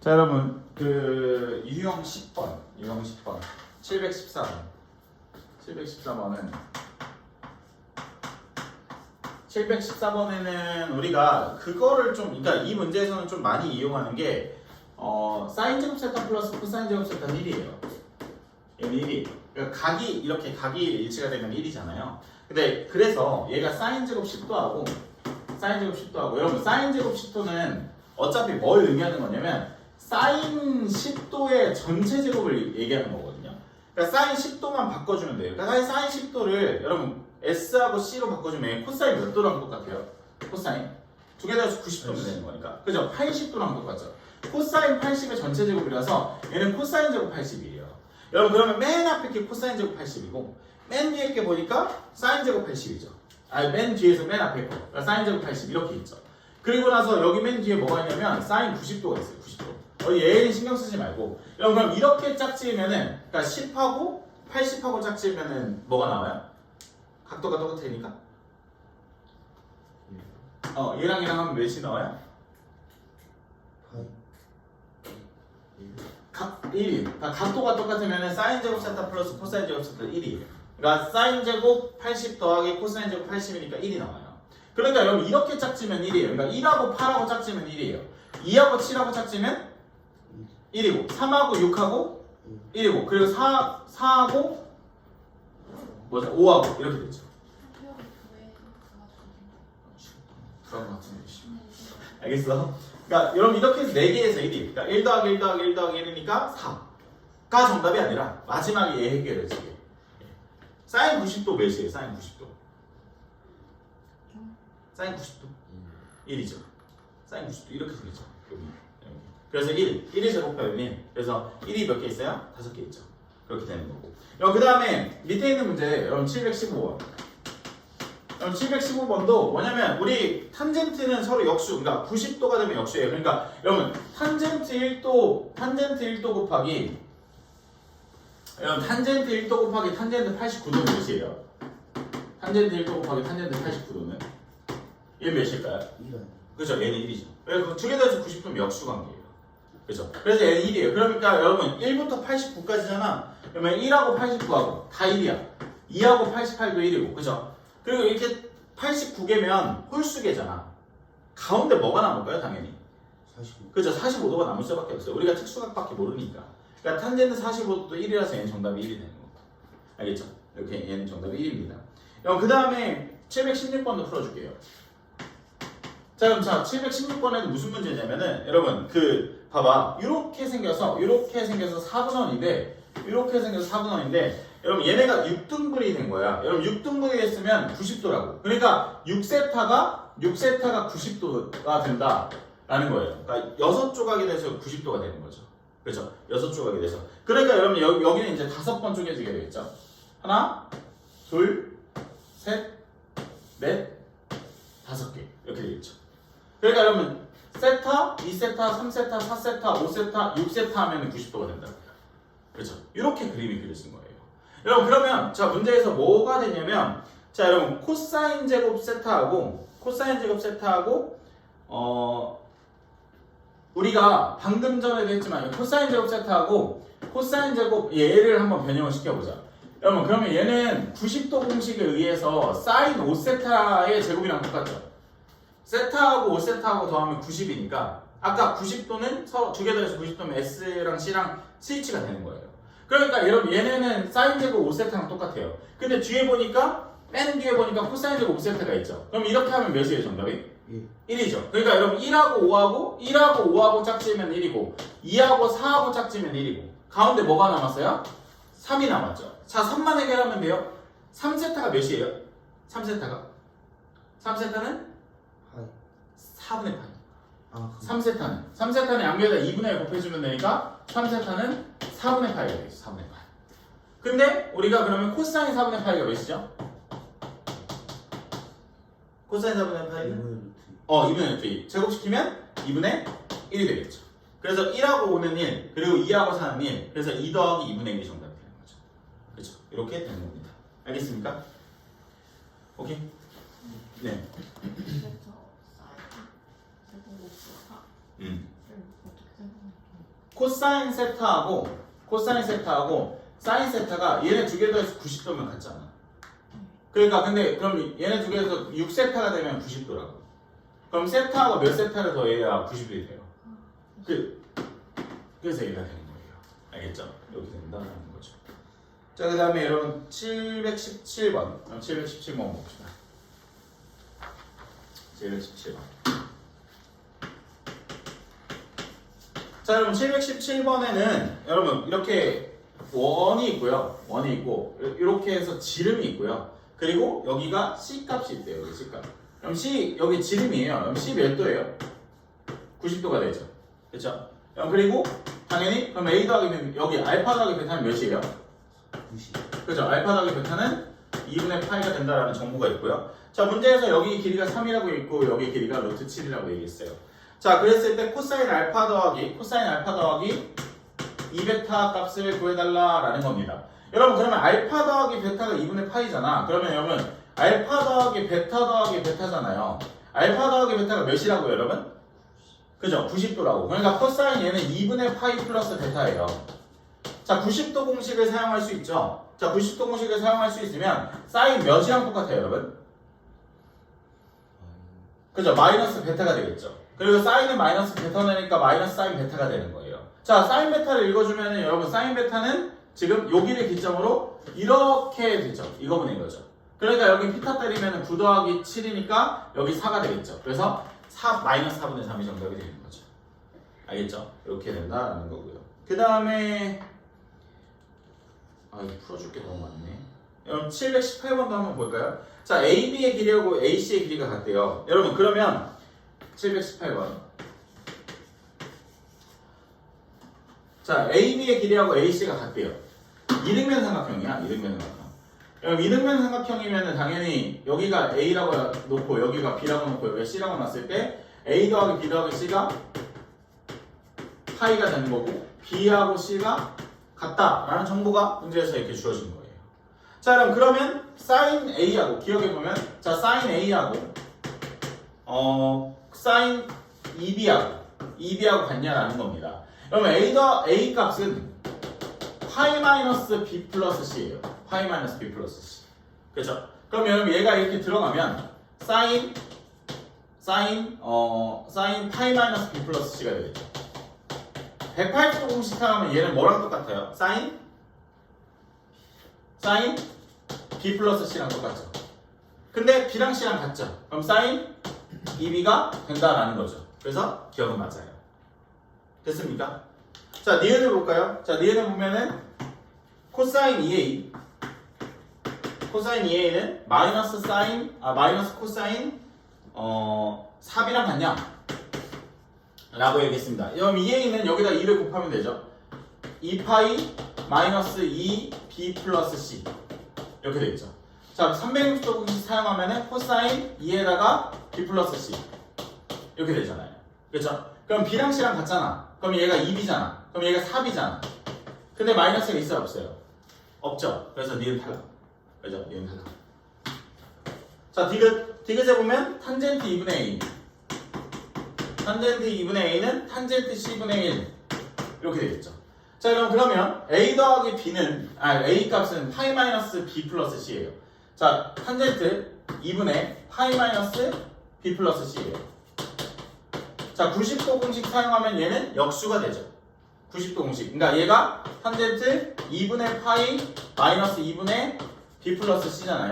자 여러분 그 유형 10번 유형 10번 714번 714번은 714번에는 우리가 그거를 좀 그러니까 이 문제에서는 좀 많이 이용하는 게 어, 사인 제곱 세타 플러스 코사인 제곱 세타는 1이에요. 얘는 1이. 그러니까 각이 이렇게 각이 일치가 되면 1이잖아요. 근데 그래서 얘가 사인 제곱 10도 하고 사인 제곱 10도 하고 여러분 사인 제곱 10도는 어차피 뭘 의미하는 거냐면 사인 10도의 전체 제곱을 얘기하는 거거든요. 그러니까 사인 10도만 바꿔주면 돼요. 그러니까 사인 10도를 여러분 S하고 C로 바꿔주면 코사인 몇 도랑 똑같아요? 코사인 두개 더해서 90도면 되는 거니까 그죠? 80도랑 똑같죠? 코사인 80의 전체 제곱이라서 얘는 코사인 제곱 80이에요. 여러분 그러면 맨 앞에 게 코사인 제곱 80이고 맨 뒤에 게 보니까 사인 제곱 80이죠. 아니 맨 뒤에서 맨 앞에 거 그러니까 사인 제곱 80 이렇게 있죠. 그리고 나서 여기 맨 뒤에 뭐가 있냐면 사인 90도가 있어요. 90도. 어, 얘는 신경 쓰지 말고 여러분 그럼 이렇게 짝지으면은 그러니까 10하고 80하고 짝지으면은 뭐가 나와요? 각도가 똑같으니까 어 얘랑 얘랑 하면 몇이 나와요? 각 1이 그러니까 각도가 똑같으면 사인 제곱 세타 플러스 코사인 제곱 세타 1이에요 그러니까 사인 제곱 80 더하기 코사인 제곱 80이니까 1이 나와요 그러니까 여러분 이렇게 짝지면 1이에요 그러니까 1하고 8하고 짝지면 1이에요 2하고 7하고 짝지면 1이고 3하고 6하고 1이고 그리고 4, 4하고 뭐죠? 5하고 이렇게 되죠 그런 것 같은데 알겠어? 그러니까 여러분 이렇게 해서 4개에서 1이 그러니까 1 더하기 1 더하기 1 더하기 1이니까 4가 정답이 아니라 마지막에 얘 해결해지게 예. 사인 90도 몇이에요? 사인 90도 사인 90도. 1이죠. 사인 90도. 이렇게 생겼죠. 여기 여기. 그래서 1 1이 제곱하면 1 그래서 1이 몇 개 있어요? 5개 있죠. 그렇게 되는 거고. 그 다음에 밑에 있는 문제 여러분 715번. 그럼 715번도 뭐냐면 우리 탄젠트는 서로 역수 그러니까 90도가 되면 역수예요. 그러니까 여러분 탄젠트 1도 탄젠트 1도 곱하기 여러분 탄젠트 1도 곱하기 탄젠트 89도는 몇이에요? 탄젠트 1도 곱하기 탄젠트 89도는 얘 몇일까요? 그죠? 얘는 1이죠. 그래서 두개 더해서 90도면 역수 관계예요. 그죠? 그래서 얘는 1이에요. 그러니까 여러분 1부터 89까지잖아. 그러면 1하고 89하고 다 1이야. 2하고 88도 1이고. 그죠? 그리고 이렇게 89개면 홀수계잖아. 가운데 뭐가 남을까요? 당연히. 45 그죠? 45도가 남을 수밖에 없어요. 우리가 특수각밖에 모르니까. 그러니까 탄젠트 45도도 1이라서 얘는 정답이 1이 되는 거고. 알겠죠? 이렇게 얘는 정답이 1입니다. 그럼 그 다음에 716번도 풀어줄게요. 자 그럼 자 716번에는 무슨 문제냐면은 여러분 그 봐봐 이렇게 생겨서 이렇게 생겨서 4분원인데 이렇게 생겨서 4분원인데 여러분 얘네가 6등분이 된 거야. 여러분 6등분이 됐으면 90도라고. 그러니까 6세타가 6세타가 90도가 된다 라는 거예요. 그러니까 6조각이 돼서 90도가 되는 거죠. 그렇죠? 6조각이 돼서. 그러니까 여러분 여기, 여기는 이제 다섯 번 쪼개지게 되겠죠. 하나, 둘, 셋, 넷, 다섯 개 이렇게 되겠죠. 그러니까 여러분 세타, 2세타, 3세타, 4세타, 5세타, 6세타 하면 90도가 된다고요. 그렇죠? 이렇게 그림이 그려진 거예요. 여러분 그러면 자 문제에서 뭐가 되냐면 자 여러분 코사인 제곱 세타하고 코사인 제곱 세타하고 어 우리가 방금 전에도 했지만 코사인 제곱 세타하고 코사인 제곱 얘를 한번 변형을 시켜보자. 여러분 그러면 얘는 90도 공식에 의해서 사인 5세타의 제곱이랑 똑같죠. 세타하고 5세타하고 더하면 90이니까 아까 90도는 두 개 더해서 90도면 S랑 C랑 스위치가 되는 거예요. 그러니까 여러분 얘네는 사인 제곱 5세타랑 똑같아요. 근데 뒤에 보니까 맨 뒤에 보니까 코사인 제곱 5세타가 있죠. 그럼 이렇게 하면 몇이에요 정답이? 1이죠. 그러니까 여러분 1하고 5하고 1하고 5하고 짝지면 1이고 2하고 4하고 짝지면 1이고 가운데 뭐가 남았어요? 3이 남았죠. 자 3만 해결하면 돼요. 3세타가 몇이에요? 3세타가 3세타는 하이 4분의 8. 아 3세타는 3세타는 양변에다 2분의 1 곱해주면 되니까 3세타는 4분의 8이 되겠어 4분의 8 근데 우리가 그러면 코사인 4분의 8이가 몇이죠? 코사인 4분의 8은? 이번에 루트. 어 2분의 루트 2 제곱시키면 2분의 1이 되겠죠. 그래서 1하고 5는 1 그리고 2하고 4는 1 그래서 2 더하기 2분의 1이 정답이 되는 거죠. 그렇죠? 이렇게 되는 겁니다. 알겠습니까? 오케이? 네 그래서 사인 제곱 4를 코사인 세타하고 코사인 세타하고 사인 세타가 얘네 두 개 더해서 90도면 같잖아. 그러니까 근데 그럼 얘네 두 개에서 6세타가 되면 90도라고. 그럼 세타하고 몇 세타를 더해야 90이 돼요. 그 그래서 얘가 되는 거예요. 알겠죠? 이렇게 된다는 거죠. 자, 그 다음에 여러분 717번. 717번 봅시다. 717번. 자, 여러분 717번에는 여러분 이렇게 원이 있고요. 원이 있고 이렇게 해서 지름이 있고요. 그리고 여기가 C 값이 있대요. 여기 C 값. 그럼 C 여기 지름이에요. 그럼 C 몇 도예요? 90도가 되죠. 그렇죠? 그럼 그리고 당연히 그럼 A 더하기 B, 여기 알파 더하기 베타는 몇이에요? 90. 그죠? 알파 더하기 베타는 2분의 파이가 된다라는 정보가 있고요. 자, 문제에서 여기 길이가 3이라고 있고 여기 길이가 루트 7이라고 얘기했어요. 자, 그랬을 때 코사인 알파 더하기 코사인 알파 더하기 2베타 값을 구해달라 라는 겁니다. 여러분 그러면 알파 더하기 베타가 2분의 파이잖아. 그러면 여러분 알파 더하기 베타 더하기 베타잖아요. 알파 더하기 베타가 몇이라고요, 여러분? 그죠? 90도라고. 그러니까 코사인 얘는 2분의 파이 플러스 베타예요. 자, 90도 공식을 사용할 수 있죠. 자, 90도 공식을 사용할 수 있으면 사인 몇이랑 똑같아요, 여러분? 그죠? 마이너스 베타가 되겠죠. 그리고 사인은 마이너스 베타니까 마이너스 사인 베타가 되는 거예요. 자, 사인 베타를 읽어주면은 여러분 사인 베타는 지금 여기를 기점으로 이렇게 되죠. 이거분의 이거죠. 그러니까 여기 피타 때리면 9 더하기 7이니까 여기 4가 되겠죠. 그래서 4 마이너스 4분의 3이 정답이 되는 거죠. 알겠죠? 이렇게 된다라는 거고요. 그 다음에 아 이거 풀어줄 게 너무 많네. 여러분 718번도 한번 볼까요? 자, AB의 길이하고 AC의 길이가 같대요. 여러분 그러면 718번. 자, AB의 길이하고 AC가 같대요. 이등변 삼각형이야. 이등변 삼각형. 여러분 이등변 삼각형이면 당연히 여기가 A라고 놓고 여기가 B라고 놓고 여기가 C라고 놨을 때 A 더하기 B 더하기 C가 파이가 되는 거고 B하고 C가 같다라는 정보가 문제에서 이렇게 주어진 거예요. 자 그럼 그러면 사인 A하고 기억해 보면 자 사인 A하고 어 사인 2B하고 2B하고 같냐라는 겁니다. 그러면 A 더 A 값은 파이 마이너스 B 플러스 C예요. 파이 마이너스 B 플러스 C. 그렇죠? 여러분 얘가 이렇게 들어가면 사인 사인 어 사인 파이 마이너스 B 플러스 C가 되겠죠. 180도 공식 사용하면 얘는 뭐랑 똑같아요? 사인 사인 B 플러스 C랑 똑같죠. 근데 B랑 C랑 같죠. 그럼 사 인 2B가 된다라는 거죠. 그래서 기억은 맞아요. 됐습니까? 자, 니은을 볼까요? 자, 니은을 보면은 코사인 2A 코사인 2A는 마이너스 사인 아 마이너스 코사인 어 4B랑 같냐? 라고 얘기했습니다. 그럼 2A는 여기다 2를 곱하면 되죠. 2파이 마이너스 2B 플러스 C 이렇게 되겠죠. 자, 360도 공식 사용하면은 코사인 2에다가 B 플러스 C 이렇게 되잖아요. 그렇죠? 그럼 B랑 C랑 같잖아. 그럼 얘가 2B잖아. 그럼 얘가 4B잖아. 근데 마이너스가 있어요, 없어요? 없죠. 그래서 니은 탈락. 그죠? 니은 탈락. 자, 디귿, 디귿에 보면 탄젠트 2분의 A. 탄젠트 2분의 A는 탄젠트 C분의 1. 이렇게 되겠죠. 자, 그럼 그러면 A 더하기 B는, 아, A 값은 파이 마이너스 B 플러스 C예요. 자, 탄젠트 2분의 파이 마이너스 B 플러스 C예요. 자, 90도 공식 사용하면 얘는 역수가 되죠. 90도 공식. 그러니까 얘가 탄젠트 2분의 파이 마이너스 2분의 B 플러스 C잖아요.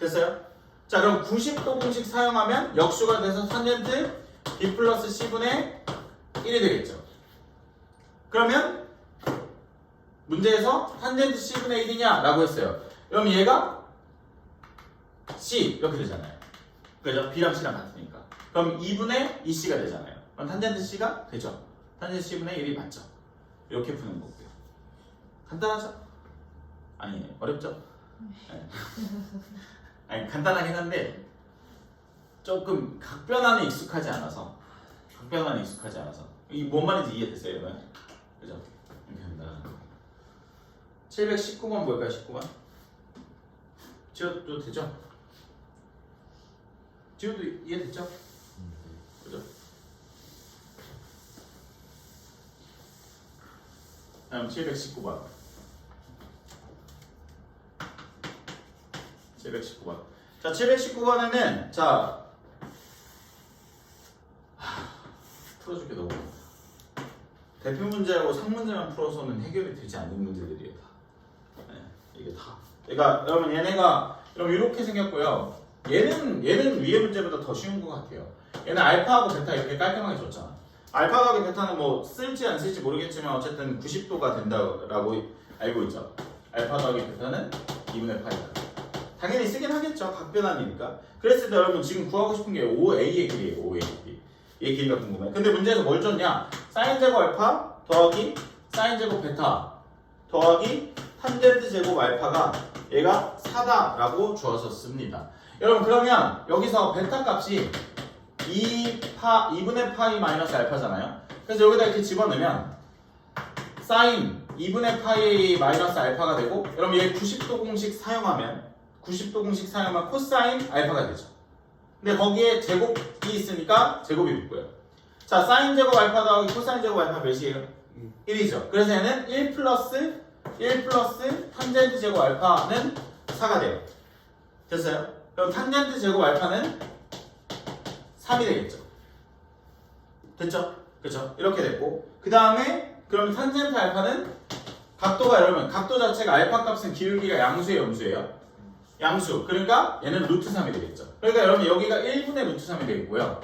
됐어요? 자, 그럼 90도 공식 사용하면 역수가 돼서 탄젠트 B 플러스 C분의 1이 되겠죠. 그러면 문제에서 탄젠트 C분의 1이냐? 라고 했어요. 그럼 얘가 C 이렇게 되잖아요. 그죠? B랑 C랑 같으니까. 그럼 2분의 2C가 되잖아요. 그럼 탄젠트 C가 되죠. 탄젠트 C분의 1이 맞죠. 이렇게 푸는 거고요. 간단하죠? 아니 어렵죠? 네. 아니 간단하긴 한데 조금 각변환에 익숙하지 않아서 각변환에 익숙하지 않아서 이뭔 말인지 이해됐어요, 여러분? 그죠? 이렇게 된다. 719번 뭘까요, 19번? 지워도 되죠? 지워도 이해됐죠? 그죠? 다음 719번. 719번. 자, 719번에는 자 하, 풀어줄게 너무. 대표 문제하고 상문제만 풀어서는 해결이 되지 않는 문제들이에요 다. 네, 이게 다. 그러니까 여러분 얘네가 여러분 이렇게 생겼고요. 얘는 얘는 위에 문제보다 더 쉬운 것 같아요. 얘는 알파하고 베타 이렇게 깔끔하게 줬잖아. 알파 더하기 베타는 뭐 쓸지 안 쓸지 모르겠지만 어쨌든 90도가 된다라고 알고 있죠. 알파 더하기 베타는 2분의 파이다. 당연히 쓰긴 하겠죠. 각변환이니까. 그랬을 때 여러분 지금 구하고 싶은 게 5a의 길이에요. 5a의 길이. 얘 길이가 궁금해. 근데 문제에서 뭘 줬냐? 사인 제곱 알파 더하기 사인 제곱 베타 더하기 탄젠트 제곱 알파가 얘가 4다라고 주어서 씁니다. 여러분 그러면 여기서 베타 값이 2파 2분의 파이 마이너스 알파잖아요. 그래서 여기다 이렇게 집어넣으면 사인 2분의 파이 마이너스 알파가 되고 여러분 얘 90도 공식 사용하면 90도 공식 사용하면 코사인 알파가 되죠. 근데 거기에 제곱이 있으니까 제곱이 있고요. 자, 사인 제곱 알파 더하기 코사인 제곱 알파 몇이에요? 1이죠. 그래서 얘는 1 플러스 1 플러스 탄젠트 제곱 알파는 4가 돼요. 됐어요? 그럼 탄젠트 제곱 알파는 3이 되겠죠. 됐죠? 그렇죠? 이렇게 됐고 그 다음에 그럼 탄젠트 알파는 각도가 여러분 각도 자체가 알파 값은 기울기가 양수예요 음수예요? 양수 그러니까 얘는 루트 3이 되겠죠 그러니까 여러분 여기가 1분의 루트 3이 되겠고요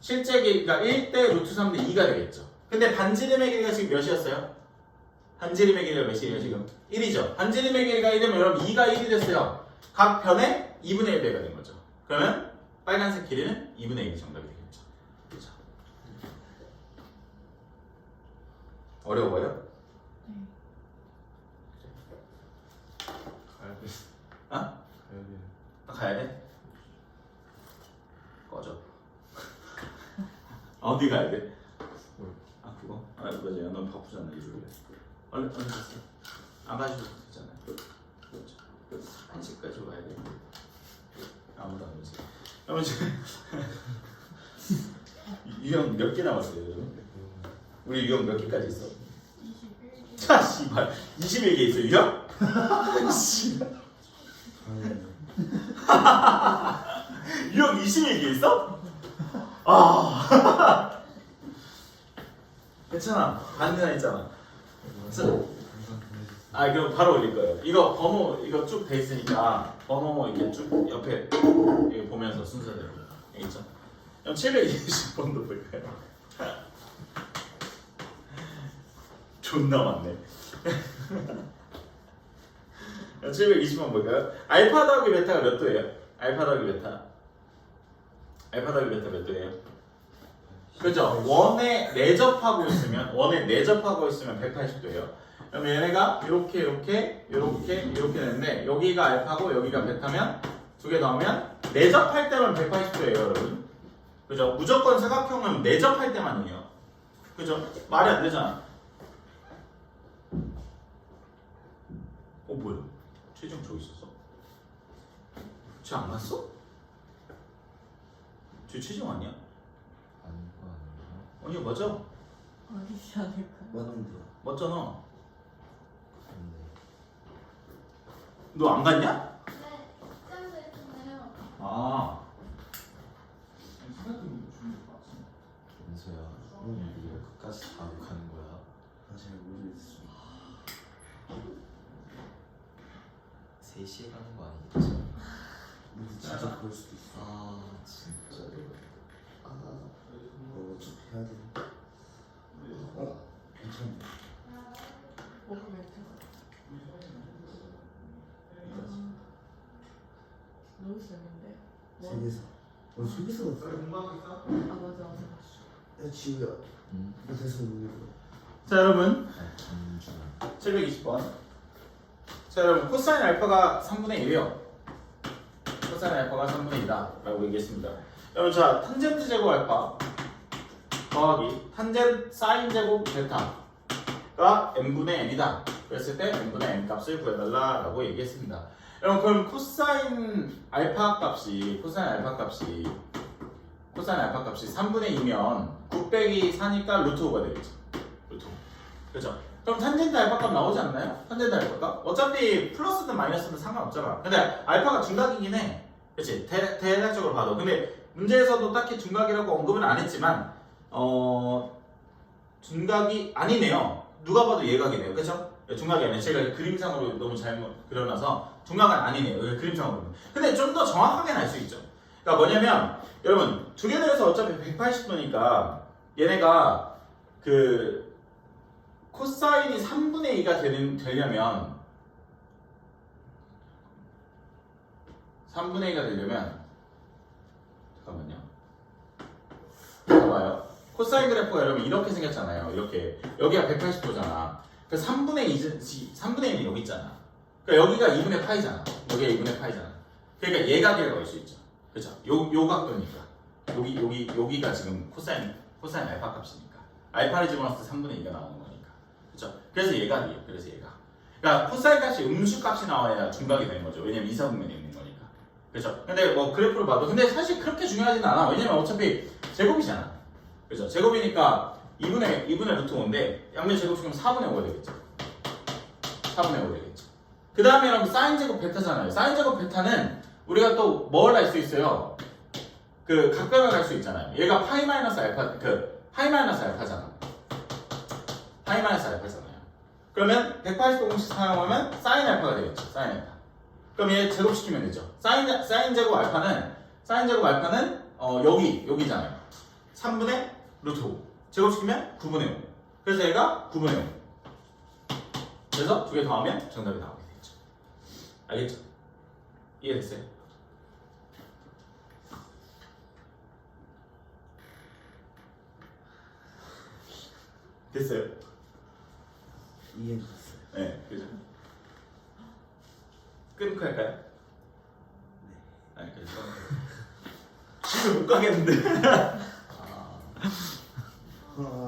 실제 길이가 1대 루트 3 대 2가 되겠죠 근데 반지름의 길이가 지금 몇이었어요? 반지름의 길이가 몇이에요 지금? 1이죠 반지름의 길이가 1이면 여러분 2가 1이 됐어요 각 변에 2분의 1배가 된 거죠 그러면 빨간색 길이는 2분의 1이 정답이 되겠죠 그렇죠? 어려워요? 가야 돼. 어? 가야 돼. 나 가야 돼? 꺼져. 어디 가야 돼? 아 그거? 아 맞아. 넌 바쁘잖아 일요일에. 얼른 얼른 갔어. 안 가셔도 되잖아. 그렇죠. 한 시까지 와야 돼. 아무도 안 오지. 여러분 지금 유형 몇 개 남았어요? 우리 유형 몇 개까지 있어? 21개. 차 씨발 21개 있어 유형? 유형 21개 있어? 아 괜찮아 반대나 있잖아 아 그럼 바로 올릴 거예요 이거 번호 이거 쭉 돼 있으니까 번호 이렇게 쭉 옆에 이거 보면서 순서대로 알겠죠? 그럼 720번도 볼까요? 존나 많네 720번 볼까요? 알파 더하기 베타가 몇 도예요? 알파 더하기 베타 알파 더하기 베타 몇 도예요? 그죠? 원에 내접하고 있으면 원에 내접하고 있으면 180도예요. 그럼 얘네가 이렇게 이렇게 이렇게 이렇게 되는데 여기가 알파고 여기가 베타면 두개 더하면 내접할 때만 180도예요, 여러분. 그죠? 무조건 사각형은 내접할 때만이에요. 그죠? 말이 안 되잖아. 어 뭐야? 최종 저기 있었어? 쟤 안 갔어? 쟤 최종 아니야? 아닌 거 아닌가? 아니야 맞아 어디지 않을까요? 맞는데 맞잖아 근데 너 안 갔냐? 네. 아 은서야, 우리가 끝까지 다 가는 거야. 나잘 모르겠어 3시에 가는 거 아니겠지? 근데 진짜 그럴 수도 있어 아, 진짜. 아 어, 어차피 해야 돼 어? 괜찮네 뭐가 멘트가? 너무 재밌는데? 뭐? 세계사 어 세계사가 있어? 아 맞아 맞아. 야 지우야 응? 나 대사 모르겠어 자 여러분 아, 김준아. 720번 자 여러분 코사인 알파가 3분의 1이요 코사인 알파가 3분의 2다 라고 얘기했습니다 여러분 자 탄젠트 제곱 알파 더하기 탄젠 사인 제곱 베타가 n분의 n이다 그랬을 때 n분의 n 값을 구해달라 라고 얘기했습니다 여러분 그럼 코사인 알파 값이 코사인 알파 값이 코사인 알파 값이 3분의 2면 9 빼기 4니까 루트 5가 되겠죠 루트 5 그죠? 그럼 탄젠트 알파 값 나오지 않나요? 탄젠트 알파 값? 어차피 플러스든 마이너스든 상관없잖아. 근데 알파가 중각이긴 해. 그치? 대, 대략적으로 봐도. 근데 문제에서도 딱히 중각이라고 언급은 안 했지만, 어, 중각이 아니네요. 누가 봐도 예각이네요. 그죠? 중각이 아니에요. 제가 그림상으로 너무 잘못 그려놔서 중각은 아니네요. 여기 그림상으로. 근데 좀 더 정확하게 알 수 있죠. 그러니까 뭐냐면, 여러분, 두 개 더해서 어차피 180도니까 얘네가 그 코사인이 3분의 2가 되는, 되려면 3분의 2가 되려면 잠깐만요. 봐봐요. 코사인 그래프가 여러분 이렇게 생겼잖아요. 이렇게 여기가 180도잖아. 그 3분의 2, 3분의 1이 여기 있잖아. 그러니까 여기가 2분의 파이잖아. 여기가 2분의 파이잖아. 그러니까 예각이라고 할수 있죠. 그렇죠? 요, 요 각도니까. 여기 여기 여기가 지금 코사인 코사인 알파 값이니까. 알파를 집어넣었을 때 3분의 2가 나오는 거니까. 그렇죠? 그래서 예각이에요. 그래서 예각. 그러니까 코사인 값이 음수 값이 나와야 중각이 되는 거죠. 왜냐면 이사분면에 있는 거니까. 그렇죠? 근데 뭐 그래프를 봐도 근데 사실 그렇게 중요하진 않아. 왜냐면 어차피 제곱이잖아. 그렇죠? 제곱이니까 2분의 2분의 루트 5인데 양면 제곱시키면 4분의 5가 되겠죠. 4분의 5가 되겠죠. 그 다음에 여러분 사인 제곱 베타잖아요. 사인 제곱 베타는 우리가 또 뭘 알 수 있어요? 그 각변을 할수 있잖아요. 얘가 파이 마이너스 알파 그 파이 마이너스 알파잖아. 파이 마이너스 알파잖아요. 그러면 180도 공식 사용하면 사인 알파가 되겠죠. 사인 알파. 그럼 얘 제곱시키면 되죠. 사인 사인 제곱 알파는 사인 제곱 알파는 어 여기 여기잖아요. 3분의 루트 5. 제곱시키면 9분의 5. 그래서 얘가 9분의 5. 그래서 두 개 더하면 정답이 되죠. 알겠죠? 이해됐어요? 됐어요? 이해했어요. 네, 그죠? 끊고 할까요? 네. 아니, 그래서 집에 못 가겠는데. 아. 아.